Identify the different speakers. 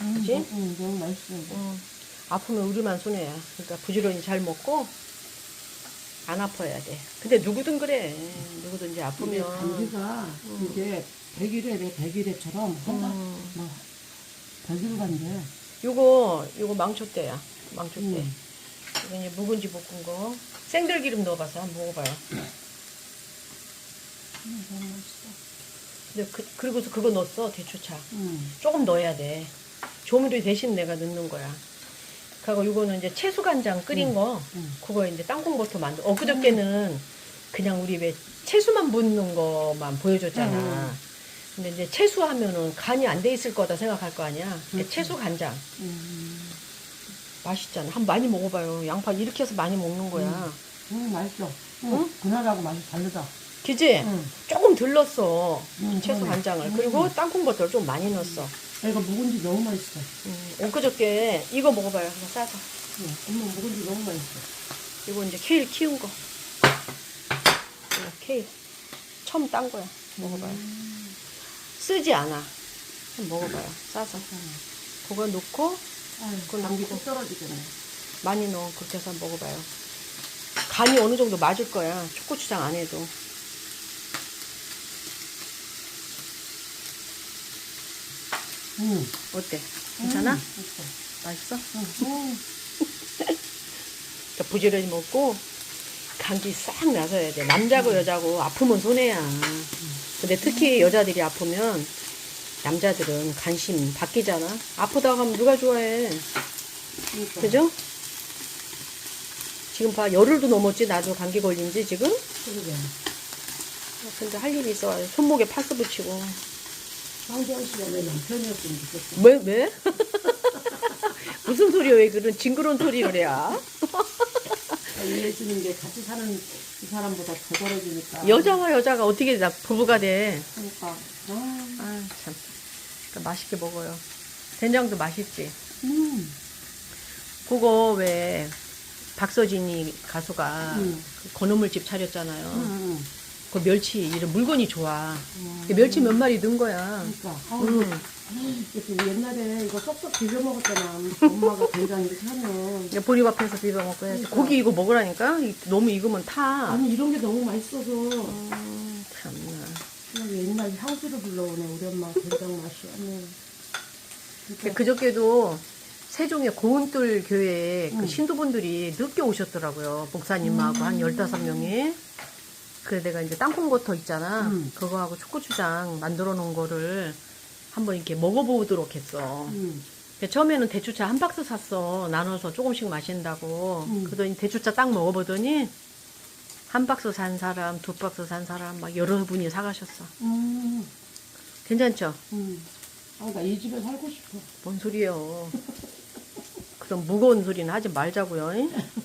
Speaker 1: 응, 응, 너무 맛있어.
Speaker 2: 응. 아프면 우리만 손해야. 그러니까 부지런히 잘 먹고 안 아파야 돼. 근데 누구든 그래. 누구든지
Speaker 1: 근데
Speaker 2: 아프면.
Speaker 1: 감기가 이게 백일에 백일에처럼 한다.
Speaker 2: 음.
Speaker 1: 막 백일 간데.
Speaker 2: 요거 요거 망초대야. 망초대.
Speaker 1: 음.
Speaker 2: 이거 이제 묵은지 볶은 거. 생들기름 넣어봐서 한번 먹어봐요.
Speaker 1: 음, 너무 맛있어.
Speaker 2: 근데 그, 그리고서 그거 넣었어 대추차.
Speaker 1: 응.
Speaker 2: 조금 넣어야 돼. 조미료 대신 내가 넣는 거야. 그리고 이거는 이제 채수 간장 끓인
Speaker 1: 음.
Speaker 2: 거,
Speaker 1: 응.
Speaker 2: 그거 이제 땅콩버터 만들. 엊그저께는 그냥 우리 왜 채수만 붓는 거만 보여줬잖아.
Speaker 1: 음.
Speaker 2: 근데 이제 채수 하면은 간이 안 돼 있을 거다 생각할 거 아니야. 채수 간장
Speaker 1: 응.
Speaker 2: 맛있잖아. 한번 많이 먹어봐요. 양파 이렇게 해서 많이 먹는 거야.
Speaker 1: 응, 맛있어. 응.
Speaker 2: 응?
Speaker 1: 그날하고 맛이 다르다.
Speaker 2: 그지?
Speaker 1: 응.
Speaker 2: 조금 덜 넣었어.
Speaker 1: 응,
Speaker 2: 채수
Speaker 1: 그러네.
Speaker 2: 간장을.
Speaker 1: 응.
Speaker 2: 그리고 땅콩버터를 좀 많이 넣었어.
Speaker 1: 이거 묵은지 너무 맛있어.
Speaker 2: 음, 엊그저께 이거 먹어봐요. 한번 싸서.
Speaker 1: 응. 엄마 묵은지 너무 맛있어.
Speaker 2: 이거 이제 케일 키운 거. 이거 케일. 처음 딴 거야. 먹어봐요.
Speaker 1: 음.
Speaker 2: 쓰지 않아. 한번 먹어봐요. 싸서. 그거 넣고
Speaker 1: 아유,
Speaker 2: 그건
Speaker 1: 감기
Speaker 2: 넣고.
Speaker 1: 뚝 떨어지겠네.
Speaker 2: 많이 넣어. 그렇게 해서 한번 먹어봐요. 간이 어느 정도 맞을 거야. 초고추장 안 해도.
Speaker 1: 응.
Speaker 2: 어때? 괜찮아?
Speaker 1: 응, 맛있어.
Speaker 2: 그러니까 부지런히 먹고 감기 싹 나서야 돼. 남자고 여자고 아프면 손해야. 근데 특히 여자들이 아프면 남자들은 관심 바뀌잖아. 아프다고 하면 누가 좋아해.
Speaker 1: 그러니까.
Speaker 2: 그죠? 지금 봐 열흘도 넘었지 나도 감기 걸린 지 지금
Speaker 1: 그러게.
Speaker 2: 근데 할 일이 있어 손목에 파스 붙이고
Speaker 1: 황재원 씨가 내 남편이었으면 좋겠어.
Speaker 2: 왜 왜? 무슨 소리야 왜 그런 징그러운 소리를 해야
Speaker 1: 아, 이해해주는 게 같이 사는 이 사람보다 더 잘해주니까.
Speaker 2: 여자와 여자가 어떻게 다 부부가 돼
Speaker 1: 그러니까. 아,
Speaker 2: 아 참 그러니까 맛있게 먹어요 된장도 맛있지
Speaker 1: 음.
Speaker 2: 그거 왜 박서진이 가수가
Speaker 1: 음.
Speaker 2: 그 건어물집 차렸잖아요
Speaker 1: 음.
Speaker 2: 그 멸치 이런 물건이 좋아
Speaker 1: 음.
Speaker 2: 그 멸치 몇 마리 넣은 거야
Speaker 1: 그러니까. 아우,
Speaker 2: 음.
Speaker 1: 이렇게 옛날에 이거 쏙쏙 비벼 먹었잖아. 엄마가 된장 이렇게 하면.
Speaker 2: 이제 보리밥해서 비벼 먹고 해야지.
Speaker 1: 그러니까.
Speaker 2: 고기 이거 먹으라니까 이- 너무 익으면 타.
Speaker 1: 아니 이런 게 너무 맛있어서
Speaker 2: 음, 참나.
Speaker 1: 그냥 옛날 향수를 불러오네 우리 엄마 된장 맛이 아니
Speaker 2: 그- 그저께도 세종의 고운뜰 교회에 그
Speaker 1: 음.
Speaker 2: 신도분들이 늦게 오셨더라고요. 목사님하고 한 15명이. 그래 내가 이제 땅콩버터 있잖아.
Speaker 1: 음.
Speaker 2: 그거하고 초고추장 만들어 놓은 거를 한번 이렇게 먹어보도록 했어.
Speaker 1: 음.
Speaker 2: 처음에는 대추차 한 박스 샀어. 나눠서 조금씩 마신다고.
Speaker 1: 음.
Speaker 2: 그러더니 대추차 딱 먹어보더니 한 박스 산 사람, 두 박스 산 사람 막 여러 분이 사가셨어.
Speaker 1: 음.
Speaker 2: 괜찮죠?
Speaker 1: 음. 아, 나 이 집에 살고 싶어.
Speaker 2: 뭔 소리예요. 그런 무거운 소리는 하지 말자고요. 잉?